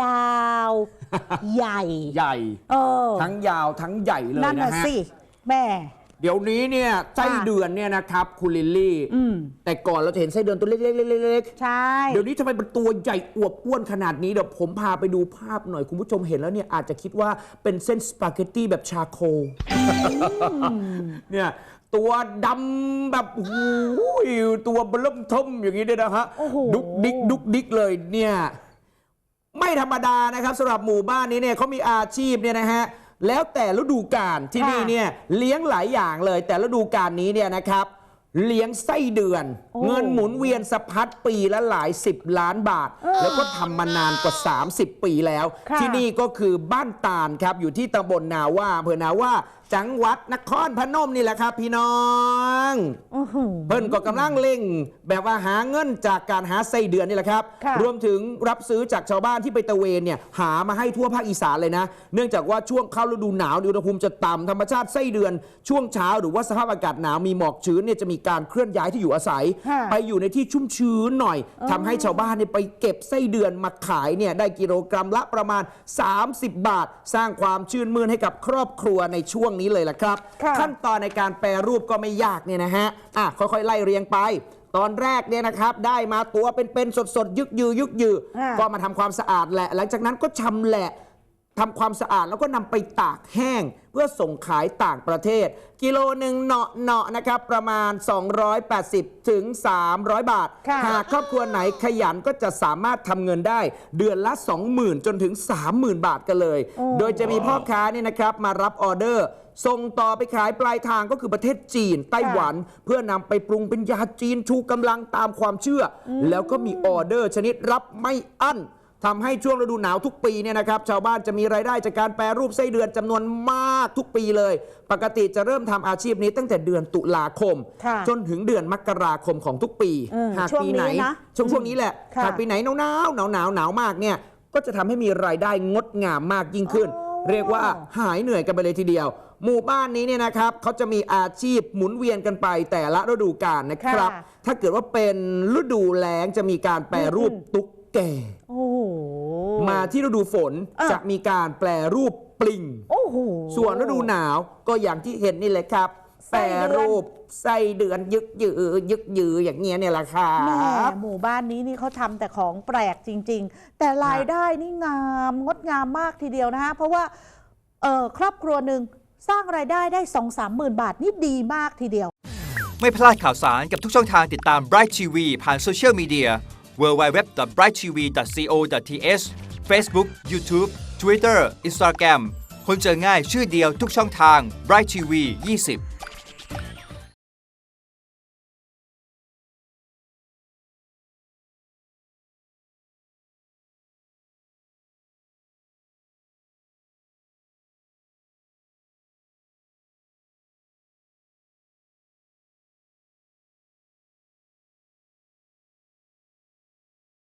ยาว ใหญ่ ใหญ่ เออ ทั้งยาวทั้งใหญ่เลยนั่นนะน่ะฮะ สิ แม่ เดี๋ยวนี้เนี่ยไส้ค่ะ เดือนเนี่ยนะครับคุณลิลลี่ อืม แต่ก่อนเราจะเห็นไส้เดือนตัวเล็กๆๆๆใช่ เดี๋ยวนี้ทำไมเป็นตัวใหญ่อวบอ้วนขนาดนี้เดี๋ยวผมพาไปดูภาพหน่อย คุณผู้ชมเห็นแล้วเนี่ยอาจจะคิดว่าเป็นเส้นสปาเกตตี้แบบชาโคลเนี่ยตัวดำแบบโอ้โหตัวเบลิ่มเทมอย่างนี้ด้วยนะฮะ โอ้โห ดุกดิกดุกดิกเลยเนี่ย ไม่ธรรมดานะครับสำหรับหมู่บ้านนี้เนี่ยเขามีอาชีพเนี่ยนะฮะแล้วแต่ฤดูกาลที่ค่ะนี่เนี่ยเลี้ยงหลายอย่างเลย แต่ฤดูกาลนี้เนี่ยนะครับ เลี้ยงไส้เดือนโอ้เงินหมุนเวียนสะพัดปีละหลายสิบล้านบาทเออแล้วก็ทำมานานกว่า 30 ปีแล้วค่ะที่นี่ก็คือบ้านตาลครับอยู่ที่ตำบลนาว่าอำเภอนาว่าจังหวัดนครพนมนี่แหละครับพี่น้องอื้อหือเพิ่นก็กำลังเร่ง แบบว่าหาเงินจากการหาไส้เดือนนี่แหละครับค่ะรวมถึงรับซื้อจากชาวบ้านที่ไปตะเวนเนี่ยหามาให้ทั่วภาคอีสานเลยนะ เนื่องจากว่าช่วงเข้าฤดูหนาวอุณหภูมิจะต่ำธรรมชาติไส้เดือน ช่วงเช้าหรือว่าสภาพอากาศหนาวมีหมอกชื้นเนี่ยจะมีการเคลื่อนย้ายที่อยู่อาศัยค่ะไปอยู่ในที่ชุ่มชื้นหน่อยทำให้ชาวบ้านเนี่ยไปเก็บไส้เดือนมาขายเนี่ยได้กิโลกรัมละประมาณ 30 บาท สร้างความชื่นมื่นให้กับครอบครัวในช่วงนี้เลยล่ะครับ ค่ะขั้นตอนในการแปรรูปก็ไม่ยากเนี่ยนะฮะอะค่อยๆไล่เรียงไป ตอนแรกเนี่ยนะครับ ได้มาตัวเป็นๆสดๆ ยึกยือยึกยือค่ะก็มาทำความสะอาดแหละ หลังจากนั้นก็ชำแหละ ทำความสะอาดแล้วก็นำไปตากแห้ง เพื่อส่งขายต่างประเทศ กิโลหนึ่งเนาะเนาะนะครับ ประมาณ 280 ถึง 300 บาท ค่ะหากครอบครัวไหนขยันก็จะสามารถทำเงินได้ เดือนละ 20,000 จนถึง 30,000 บาทกันเลย โอ้ โดยจะมีพ่อค้าเนี่ยนะครับมารับออเดอร์ ส่งต่อไปขายปลายทางก็คือประเทศจีน ไต้หวัน เพื่อนำไปปรุงเป็นยาจีนชูกำลังตามความเชื่ออแล้วก็มีออเดอร์ชนิดรับไม่อั้น ทำให้ช่วงฤดูหนาวทุกปีเนี่ยนะครับชาวบ้านจะมีรายได้จากการแปรรูปไส้เดือนจำนวนมากทุกปีเลย ปกติจะเริ่มทำอาชีพนี้ตั้งแต่เดือนตุลาคมค่ะจนถึงเดือนมกราคมของทุกปีอืมหากช่วงปีไหนนี้นะช่วงช่วงนี้แหละค่ะหากปีไหนหนาวหนาวหนาวหนาวหนาวมากเนี่ยก็จะทำให้มีรายได้งดงามมากยิ่งขึ้นอ๋อเรียกว่าหายเหนื่อยกันไปเลยทีเดียว หมู่บ้านนี้เนี่ยนะครับเขาจะมีอาชีพหมุนเวียนกันไปแต่ละฤดูกาลนะครับค่ะถ้าเกิดว่าเป็นฤดูแล้งจะมีการแปรรูปอืมตุ๊กแกโอ้โห มาที่ฤดูฝนอะจะมีการแปรรูปปลิง โอ้โห ส่วนฤดูหนาวก็อย่างที่เห็นนี่เลยครับ ไส้แปรเดือน รูปไส้เดือนยึกยือยึกยืออย่างเงี้ยเนี่ยแหละครัแม่บ หมู่บ้านนี้นี่เขาทำแต่ของแปลกจริง ๆ แต่รายได้นี่งามงดงามมากทีเดียวนะฮะเพราะว่าเออครอบครัวหนึ่งสร้างรายได้ได้2 3หมื่นบาทนี่ดีมากทีเดียว ไม่พลาดข่าวสารกับทุกช่องทางติดตาม Bright TV ผ่านโซเชียลมีเดีย www.brighttv.co.th Facebook YouTube Twitter Instagram คนเจอง่ายชื่อเดียวทุกช่องทาง Bright TV 20